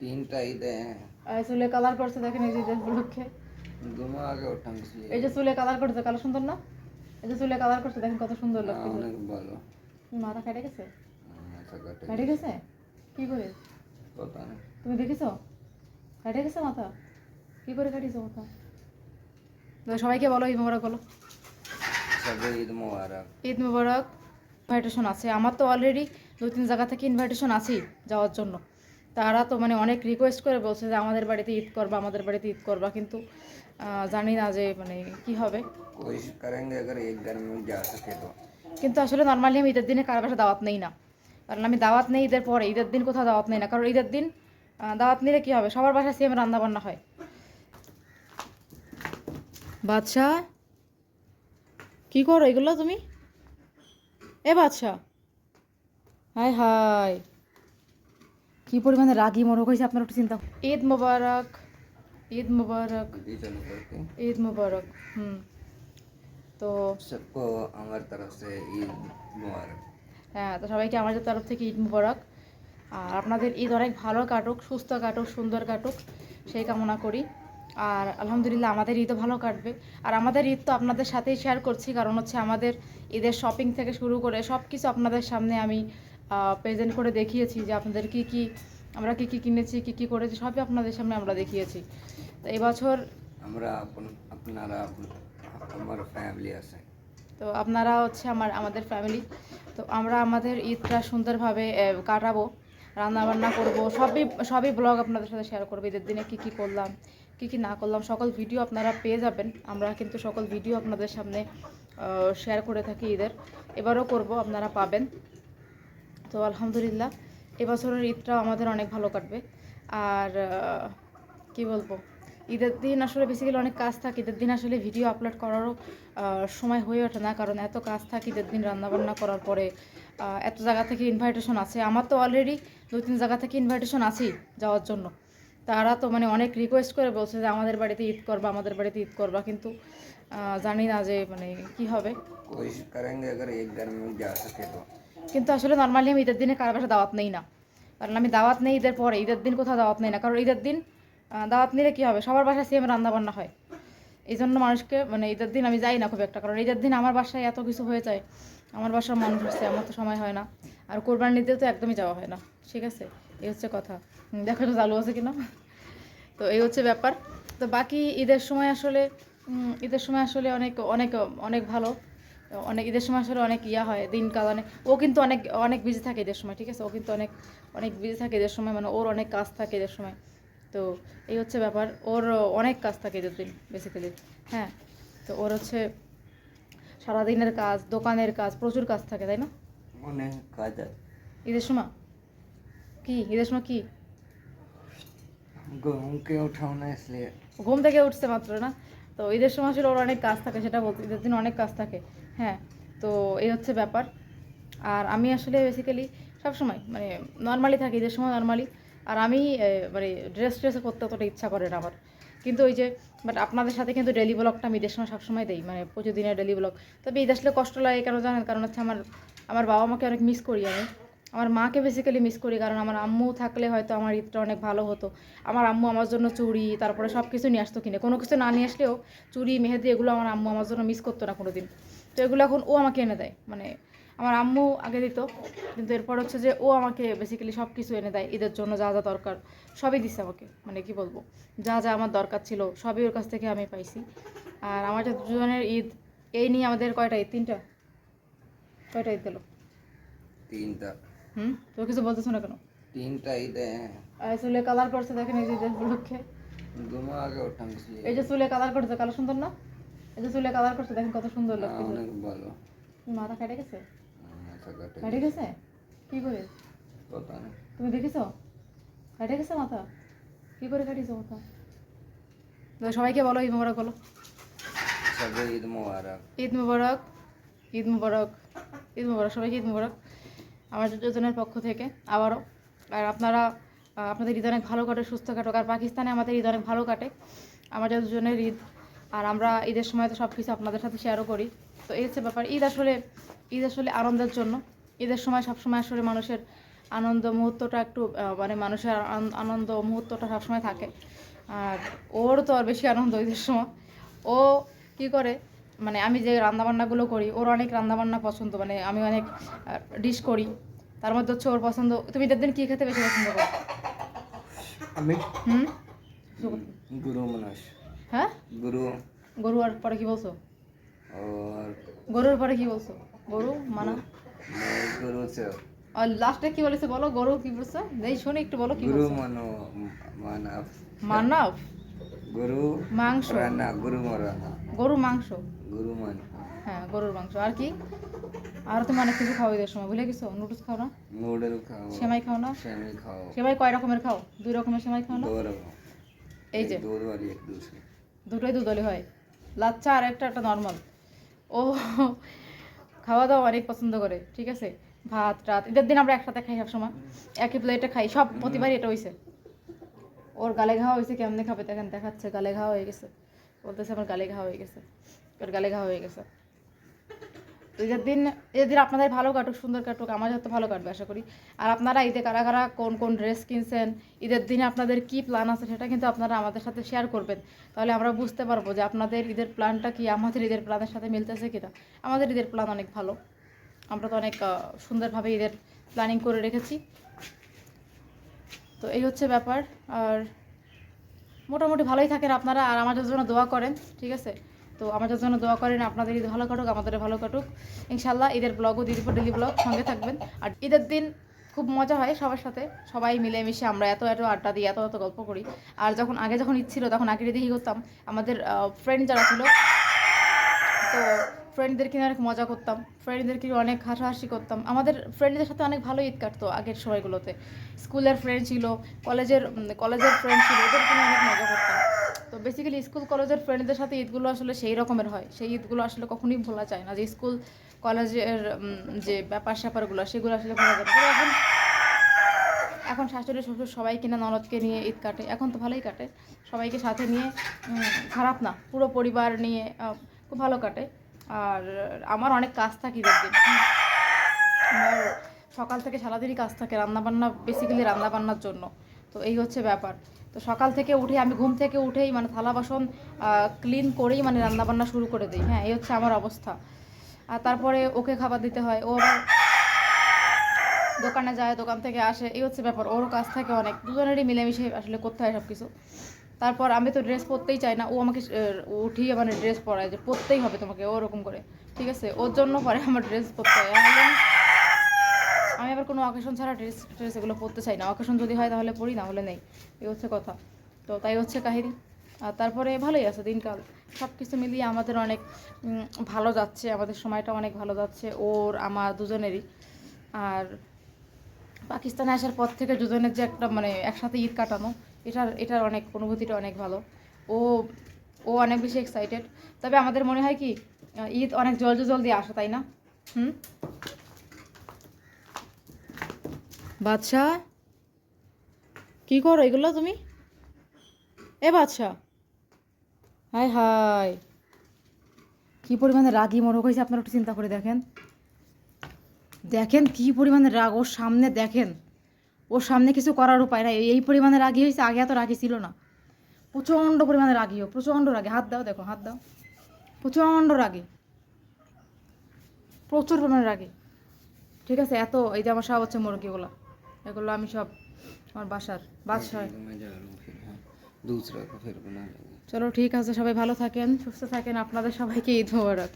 তিনটাই দেয়। আর চুলে কালার করছে দেখেন এই যে উপলক্ষে দুমা আগে ওঠাম এই যে চুলে কালার করছে কালো সুন্দর না? এই যে চুলে কালার করছে দেখেন কত সুন্দর লাগছে অনেক ভালো। মাথা কেটে গেছে? হ্যাঁ, মাথা কেটে কেটে গেছে। কি করে? তুমি দেখেছ? কেটে গেছে মাথা? কি করে কাটিয়েছো মাথা? সবাইকে বলো ঈদ মোবারক বলো। ঈদ মোবারক। ঈদ মোবারক। ইনভাইটেশন আছে। আমার তো অলরেডি দু তিন জায়গা থেকে ইনভাইটেশন আছে যাওয়ার জন্য। তারা তো মানে অনেক রিকোয়েস্ট করে বলছে যে আমাদের বাড়িতে ঈদ করবা আমাদের বাড়িতে ঈদ করবা কিন্তু জানি না যে মানে কি হবে। কিন্তু আসলে নর্মালি আমি ঈদের দিনে কারও বাসা দাওয়াত নেই না। কারণ আমি দাওয়াত নেই ঈদের পরে ঈদের দিন কোথাও দাওয়াত নেই না। কারণ ঈদের দিন দাওয়াত নিলে কী হবে? সবার বাসায় সেম রান্না বান্না হয়। বাদশাহ কি করো এগুলো তুমি? এ বাদশাহ। হায় হায়। কি পরিমাণে রাগি মোরক হয়েছে আপনার একটু চিন্তা? ঈদ মোবারক ঈদ মোবারক ঈদ মোবারক হুম। তো সবকো আমার তরফ থেকে ঈদ মোবারক। হ্যাঁ তো সবাইকে আমাদের তরফ থেকে ঈদ মোবারক। আর আপনাদের ঈদ অনেক ভালো কাটুক সুস্থ কাটুক সুন্দর কাটুক সেই কামনা করি। আর আলহামদুলিল্লাহ আমাদের ঈদও ভালো কাটবে। আর আমাদের ঈদ তো আপনাদের সাথেই শেয়ার করছি কারণ হচ্ছে আমাদের ঈদের শপিং থেকে শুরু করে সব কিছু আপনাদের সামনে আমি প্রেজেন্ট করে দেখিয়েছি যে আপনাদের কি কি আমরা কি কি কিনেছি কি কি করেছি সবই আপনাদের সামনে আমরা দেখিয়েছি। তো এবছর আমরা আপন আপনারা আমার ফ্যামিলি আছে। তো আপনারা হচ্ছে আমার আমাদের ফ্যামিলি তো আমরা আমাদের ঈদটা সুন্দরভাবে কাটাবো রান্না বান্না করব সবই সবই ব্লগ আপনাদের সাথে শেয়ার করব ঈদের দিনে কী কী করলাম কী কী না করলাম সকল ভিডিও আপনারা পেয়ে যাবেন। আমরা কিন্তু সকল ভিডিও আপনাদের সামনে শেয়ার করে থাকি ঈদের। এবারও করব আপনারা পাবেন। তো আলহামদুলিল্লাহ, এবছরের ঈদটাও আমাদের অনেক ভালো কাটবে। আর কি বলব, ঈদের দিন আসলে বেসিক্যালি অনেক কাজ থাকে, ঈদের দিন আসলে ভিডিও আপলোড করারও সময় হয়ে ওঠে না। কারণ এত কাজ থাকে ঈদের দিন রান্নাবান্না করার পরে এত জায়গা থেকে ইনভাইটেশন আছে। আমার তো অলরেডি দু তিন জায়গা থেকে ইনভাইটেশন আছেই যাওয়ার জন্য। তারা তো মানে অনেক রিকোয়েস্ট করে বলছে যে আমাদের বাড়িতে ঈদ করবা, আমাদের বাড়িতে ঈদ করবা। কিন্তু জানি না যে মানে কি হবে। কিন্তু আসলে নর্মালি আমি ঈদের দিনে কারও বাসা দাওয়াত নেই না। কারণ আমি দাওয়াত নেই ঈদের পরে, ঈদের দিন কোথাও দাওয়াত নেই না। কারণ ঈদের দিন দাওয়াত নিলে কী হবে? সবার বাসায় সেম রান্নাবান্না হয়। এই জন্য মানুষকে মানে ঈদের দিন আমি যাই না খুব একটা। কারণ ঈদের দিন আমার বাসায় এত কিছু হয়ে যায়, আমার বাসার মানুষ হচ্ছে আমার তো সময় হয় না। আর কোরবানিতে তো একদমই যাওয়া হয় না। ঠিক আছে? এই হচ্ছে কথা। দেখো তো চালু আছে কিনা? তো এই হচ্ছে ব্যাপার। তো বাকি ঈদের সময় আসলে ঈদের সময় আসলে অনেক অনেক অনেক ভালো। অনেক ঈদের সময় আসলে অনেক ইয়া হয় দিনকাল অনেক ও কিন্তু অনেক অনেক বিজি থাকে ঈদের সময় ঠিক আছে? ও কিন্তু অনেক অনেক বিজি থাকে ঈদের সময় মানে ওর অনেক কাজ থাকে ঈদের সময়। তো এই হচ্ছে ব্যাপার ওর অনেক কাজ থাকে ঈদের দিন বেসিক্যালি হ্যাঁ? তো ওর হচ্ছে সারাদিনের কাজ দোকানের কাজ প্রচুর কাজ থাকে তাই না? অনেক কাজ ঈদের সময়? কি? ঈদের সময় কি? ঘুমকে উঠাও না ঘুম থেকে উঠছে মাত্র না? তো ঈদের সময় আসলে ওর অনেক কাজ থাকে সেটা বলতে ঈদের দিন অনেক কাজ থাকে। হ্যাঁ তো এই হচ্ছে ব্যাপার। আর আমি আসলে বেসিক্যালি সবসময় মানে নর্মালি থাকি, ঈদের সময় নর্মালি আর আমি মানে ড্রেস ট্রেস করতে অতটা ইচ্ছা করে না আমার। কিন্তু ওই যে বাট আপনাদের সাথে কিন্তু ডেলি ব্লগটা আমি ঈদের সময় সবসময় দিই মানে প্রচুর দিনের ডেলি ব্লগ তবে ঈদ আসলে কষ্ট লাগে, কেন জানেন? কারণ হচ্ছে আমার আমার বাবা মাকে অনেক মিস করি আমি। আমার মাকে বেসিক্যালি মিস করি, কারণ আমার আম্মু থাকলে হয়তো আমার ঈদটা অনেক ভালো হতো। আমার আম্মু আমার জন্য চুড়ি, তারপরে সব কিছু নিয়ে আসতো কিনে। কোনো কিছু না নিয়ে আসলেও চুড়ি, মেহেদি, এগুলো আমার আম্মু আমার জন্য মিস করতো না কোনো দিন তো এগুলো এখন ও আমাকে এনে দেয়। মানে আমার আম্মু আগে দিত কিন্তু এরপর হচ্ছে যে ও আমাকে বেসিক্যালি সব কিছু এনে দেয় ঈদের জন্য যা যা দরকার সবই দিচ্ছে আমাকে। মানে কি বলব যা যা আমার দরকার ছিল সবই ওর কাছ থেকে আমি পাইছি। আর আমার যে দুজনের ঈদ এই নিয়ে আমাদের কয়টা ঈদ? তিনটা? কয়টা ঈদ দিল তিনটা। হুম? তো কিছু বলতেছো না কেন? তিনটা ঈদ হ্যাঁ। চুলে কালার করছে দেখেন এই যে উপলক্ষে। এই যে চুলে কালার করছে কালো সুন্দর না? যে চুলে কালার করছে দেখেন কত সুন্দর লাগছে অনেক ভালো। মাথা কেটে গেছে? মাথা কাটে কেটে গেছে। কি করে? পতা নেই তুমি দেখেছ? কেটে গেছে মাথা? কি করে কাটিয়েছো মাথা? তো সবাইকে বলো ঈদ মোবারক বলো। সবে ঈদ মোবারক। ঈদ মুবারক ঈদ মুবারক ঈদ মুবারক সবাইকে ঈদ মুবারক। আমার যোজনের পক্ষ থেকে আবারও। আর আপনারা আপনাদের ঈদ অনেক ভালো কাটে সুস্থ কাটুক। আর পাকিস্তানে আমাদের ঈদ অনেক ভালো কাটে। আমাদের দুজনের ঈদ আর আমরা ঈদের সময় তো সব কিছু আপনাদের সাথে শেয়ারও করি। তো এই হচ্ছে ব্যাপার। ঈদ আসলে ঈদ আসলে আনন্দের জন্য। ঈদের সময় সব সময় আসলে মানুষের আনন্দ মুহূর্তটা একটু মানে মানুষের আনন্দ মুহূর্তটা সবসময় থাকে। আর ওর তো আর বেশি আনন্দ ঈদের সময়। ও কি করে মানে আমি যে রান্নাবান্নাগুলো করি ওর অনেক রান্নাবান্না পছন্দ। মানে আমি অনেক ডিশ করি। তার মধ্যে হচ্ছে ওর পছন্দ। তুমি ঈদের দিন কী খেতে বেশি পছন্দ করো? আমি? হুম? গুরু মানুষ হ্যাঁ? গরু। গরু আর পরে কি বলছো? গরুর পরে কি বলছো? গরু মানা? গরু আর লাস্টে কি বলেছে বলো? গরু কি বলছো? দেই শুনে একটু বলো কি গরু মানো মানব মানব গরু মাংস। রান্না গরু রান্না। গরু মাংস? গরু মান। হ্যাঁ গরুর মাংস। আর কি? আর তো মানে কিছু খাও ঈদের সময় ভুলে গেছো? নুডলস খাও না? নুডল খাও সেমাই খাও না? সেমাই খাও। সেমাই কয় রকমের খাও? দুই রকমের সেমাই খাও না? এই যে। দুটোই দুদলি হয়। লাচ্চা আর একটা একটা নর্মাল ও খাওয়া দাওয়া অনেক পছন্দ করে, ঠিক আছে? ভাত, রাত, ঈদের দিন আমরা একসাথে খাই সবসময়। একই প্লেটে খাই, সব প্রতিবারই এটা হয়েছে ওর গালে ঘা হয়েছে কেমনে খাবে দেখেন, দেখাচ্ছে, গালে ঘা হয়ে গেছে। বলতেছে আমার গালে ঘা হয়ে গেছে, ওর গালে ঘা হয়ে গেছে। ঈদের দিন ঈদের দিন আপনাদের ভালো কাটুক, সুন্দর কাটুক আমার যত ভালো কাটবে, আশা করি। আর আপনারা ঈদে কারা কারা কোন কোন ড্রেস কিনছেন, ঈদের দিনে আপনাদের কি প্ল্যান আছে সেটা কিন্তু আপনারা আমাদের সাথে শেয়ার করবেন। তাহলে আমরা বুঝতে পারব যে আপনাদের ঈদের প্ল্যানটা কি, আমাদের ঈদের প্ল্যানের সাথে মিলতেছে কিনা। আমাদের ঈদের প্ল্যান অনেক ভালো। আমরা তো অনেক সুন্দরভাবে ঈদের প্ল্যানিং করে রেখেছি। তো এই হচ্ছে ব্যাপার। আর মোটামুটি ভালোই থাকেন আপনারা, আর আমাদের জন্য দোয়া করেন, ঠিক আছে? তো আমাদের জন্য দোয়া করেন, আপনাদের ঈদ ভালো কাটুক, আমাদের ভালো কাটুক। ইনশাল্লাহ ঈদের ব্লগও দিয়ে দিব ডেলি ব্লগ সঙ্গে থাকবেন। আর ঈদের দিন খুব মজা হয় সবার সাথে, সবাই মিলেমিশে আমরা এত এত আড্ডা দিই, এত এত গল্প করি। আর যখন, আগে যখন ঈদ ছিল, তখন আগে দিকে করতাম। আমাদের ফ্রেন্ড যারা ছিল, তো ফ্রেন্ডদেরকে অনেক মজা করতাম ফ্রেন্ডদেরকে অনেক হাসাহাসি করতাম। আমাদের ফ্রেন্ডদের সাথে অনেক ভালো ঈদ কাটতো আগের সময়গুলোতে। স্কুলের ফ্রেন্ড ছিল, কলেজের কলেজের ফ্রেন্ড ছিল ওদেরকে অনেক মজা করতাম। বেসিক্যালি স্কুল কলেজের ফ্রেন্ডদের সাথে ঈদগুলো আসলে সেই রকমের হয়। সেই ঈদগুলো আসলে কখনোই ভোলা যায় না। যে স্কুল কলেজের যে ব্যাপার স্যাপারগুলো, সেগুলো আসলে ভোলা যায় না। এখন এখন শাশুড়ি শ্বশুর সবাই কিনা ননদকে নিয়ে ঈদ কাটে। এখন তো ভালোই কাটে। সবাইকে সাথে নিয়ে খারাপ না। পুরো পরিবার নিয়ে খুব ভালো কাটে। আর আমার অনেক কাজ থাকে ঈদের সকাল থেকে সারাদিনই কাজ থাকে রান্নাবান্না বেসিক্যালি রান্নাবান্নার জন্য। তো এই হচ্ছে ব্যাপার। তো সকাল থেকে উঠে আমি ঘুম থেকে উঠেই মানে থালা বাসন ক্লিন করেই মানে রান্নাবান্না শুরু করে দিই। হ্যাঁ এই হচ্ছে আমার অবস্থা। আর তারপরে ওকে খাবার দিতে হয়। ও আবার দোকানে যায়, দোকান থেকে আসে। এই হচ্ছে ব্যাপার। ওর কাজ থাকে অনেক। দুজনেরই মিলেমিশে আসলে করতে হয় সব কিছু তারপর আমি তো ড্রেস পরতেই চাই না। ও আমাকে উঠিয়ে মানে ড্রেস পরায় যে পরতেই হবে তোমাকে ওরকম করে। ঠিক আছে? ওর জন্য পরে আমার ড্রেস পরতে হয়। আবার কোনো অকেশন ছাড়া ড্রেস ড্রেস এগুলো পরতে চাই না। অকেশন যদি হয় তাহলে পড়ি না হলে নেই। এই হচ্ছে কথা। তো তাই হচ্ছে কাহিনী। আর তারপরে ভালোই আছে দিনকাল। সব কিছু মিলিয়ে আমাদের অনেক ভালো যাচ্ছে। আমাদের সময়টা অনেক ভালো যাচ্ছে। ওর, আমার দুজনেরই। আর পাকিস্তানে আসার পর থেকে দুজনের যে একটা মানে একসাথে ঈদ কাটানো, এটার এটার অনেক, অনুভূতিটা অনেক ভালো। ও ও অনেক বেশি এক্সাইটেড তবে আমাদের মনে হয় কি ঈদ অনেক জলদি জলদি আসে, তাই না? হুম? বাদশা? কি করো এগুলো তুমি? এ বাদশা। হাই হাই কি পরিমাণে রাগি মরক হয়েছে আপনারা একটু চিন্তা করে দেখেন। দেখেন কি পরিমাণে রাগ, ওর সামনে দেখেন। ওর সামনে কিছু করার উপায় নাই। এই পরিমাণে রাগি হয়েছে, আগে এত রাগি ছিল না। প্রচণ্ড পরিমাণে রাগি ও, প্রচণ্ড রাগে। হাত দাও, দেখো, হাত দাও। প্রচণ্ড রাগে। প্রচুর পরিমাণে রাগে। ঠিক আছে, এত, এই যে আমার সব হচ্ছে মুরগিগুলো। এগুলো আমি সব আমার বাসার বাদশাহ চলো ঠিক আছে সবাই ভালো থাকেন সুস্থ থাকেন। আপনাদের সবাইকে ঈদ মোবারক।